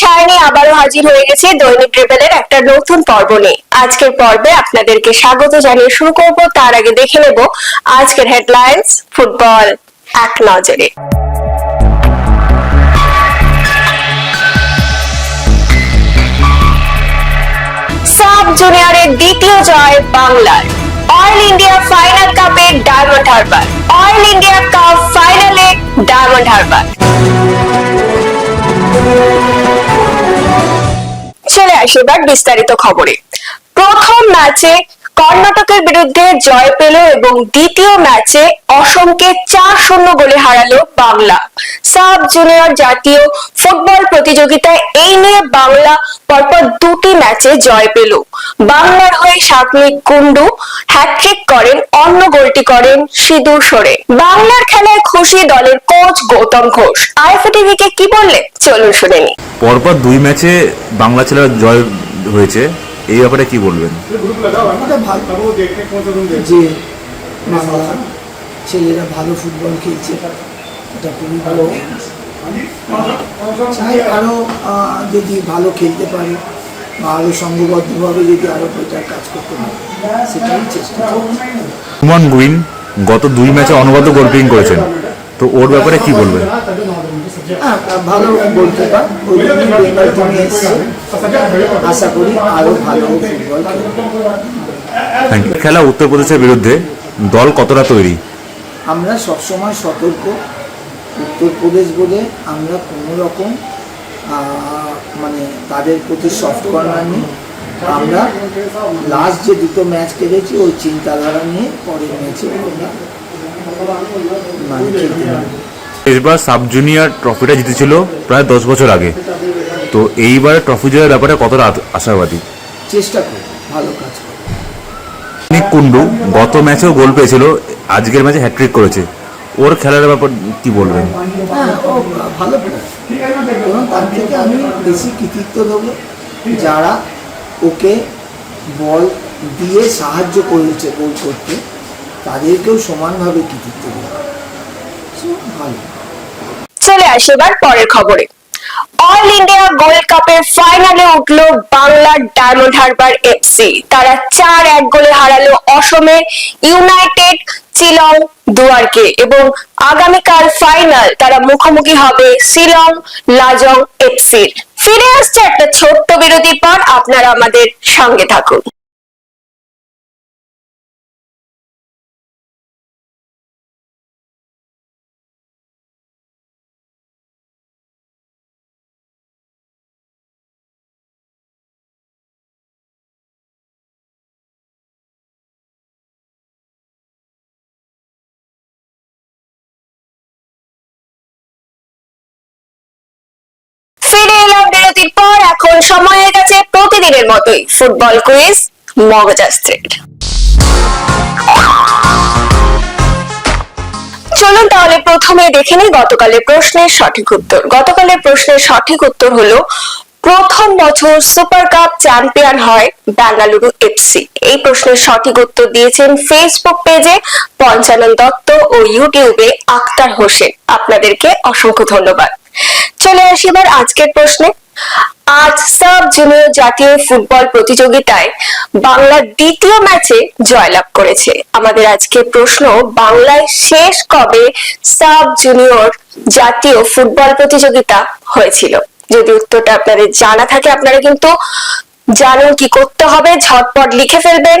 সায়নী আবারও হাজির হয়ে গেছে দৈনিক ট্রিপলের একটা নতুন পর্ব নিয়ে। আজকের পর্বে আপনাদেরকে স্বাগত জানিয়ে শুরু করব। তার আগে দেখে নেব আজকের হেডলাইন্স ফুটবল এক নজরে। সাব জুনিয়রের দ্বিতীয় জয় বাংলার। অয়েল ইন্ডিয়া ফাইনাল কাপে Diamond Harbour. Oil India cup ফাইনালে ডায়মন্ড হারবার। আসি এবার বিস্তারিত খবরে। প্রথম ম্যাচে কর্ণাটকের বিরুদ্ধে জয় পেল এবং দ্বিতীয় ম্যাচে অসমকে চার শূন্য গোলে হারালো বাংলা। সাব জুনিয়র জাতীয় ফুটবল প্রতিযোগিতায় এই নিয়ে বাংলা পরপর দুটি ম্যাচে জয় পেল। বাংলার সাকমিক কুন্ডু হ্যাট্রিক করেন অন্য গোলটি করেন সিঁদুর সরে। বাংলার খেলায় খুশি দলের কোচ গৌতম ঘোষ। আইএফএ টিভিকে কি বললে? চলুন শুনে নি পরপর দুই ম্যাচে বাংলা ছেলেরা জয় হয়েছে। এই ব্যাপারে কি বলবেন? যে বাংলা ছেলেরা ভালো ফুটবল খেলছে এটা খুবই ভালো। চাই আরও যদি ভালো খেলতে পারে আরও সংঘবদ্ধভাবে যদি আরও প্রচার কাজ করতে পারে সেটাই চেষ্টা সুমন গুইন গত দুই ম্যাচে অনবদ্য গোলকিপিং করেছেন। তো ওর ব্যাপারে কি বলবেন? হ্যাঁ ভালো এসছে। আশা করি আরও ভালো ফুটবল থ্যাংক ইউ খেলা উত্তরপ্রদেশের বিরুদ্ধে দল কতটা তৈরি? আমরা সবসময় সতর্ক। উত্তরপ্রদেশ বলে আমরা কোনো রকম মানে তাদের প্রতি সফট কর্নার নিই আমরা লাস্ট যে দুটো ম্যাচ খেলেছি ওই চিন্তাধারা নিয়ে পরের ম্যাচে আমরা মানে খেলতে শেষবার সাব জুনিয়র ট্রফিটা জিতেছিল প্রায় দশ বছর আগে। তো এইবার ট্রফি জয়ের ব্যাপারে কতটা আশাবাদী? চেষ্টা করি ভালো কাজ নিক কুন্ডু গত ম্যাচেও গোল পেয়েছিল আজকের ম্যাচে হ্যাট্রিক করেছে। ওর খেলার ব্যাপার কি বলবেন? হ্যাঁ ও ভালো প্লেয়ার এবং তার থেকে আমি বেশি কৃতিত্ব দেবো যারা ওকে বল দিয়ে সাহায্য করেছে গোল করতে, তাদেরকেও সমানভাবে কৃতিত্ব দেবো। ভালো। চলে আসে এবার পরের খবরে। অল ইন্ডিয়া গোল্ড কাপের ফাইনালে উঠল বাংলার ডায়মন্ড হারবার এফসি তারা চার এক গোলে হারালো অসমে ইউনাইটেড শিলং দুয়ারকে এবং আগামীকাল ফাইনাল তারা মুখোমুখি হবে শিলং লাজং এফসির ফিরে আসছে একটা ছোট্ট বিরতি পর আপনারা আমাদের সঙ্গে থাকুন। বিরতির পর এখন সময় হয়ে গেছে প্রতিদিনের মতোই ফুটবল কুইজ মগজাস্ত্রের চলুন তাহলে প্রথমে দেখে নিই গতকালের প্রশ্নের সঠিক উত্তর। গতকালের প্রশ্নের সঠিক উত্তর হলো, প্রথম বছর সুপার কাপ চ্যাম্পিয়ন হয় বেঙ্গালুরু এফসি এই প্রশ্নের সঠিক উত্তর দিয়েছেন ফেসবুক পেজে পঞ্চানন দত্ত ও ইউটিউবে আক্তার হোসেন। আপনাদেরকে অসংখ্য ধন্যবাদ। চলে আসি এবার আজকের প্রশ্নে। আজ সাব জুনিয়র জাতীয় ফুটবল প্রতিযোগিতায় বাংলার দ্বিতীয় ম্যাচে জয়লাভ করেছে। আমাদের আজকে প্রশ্ন, বাংলায় শেষ কবে সাব জুনিয়র জাতীয় ফুটবল প্রতিযোগিতা হয়েছিল? যদি উত্তরটা আপনাদের জানা থাকে, আপনারা কিন্তু জানেন কি করতে হবে, ঝটপট লিখে ফেলবেন।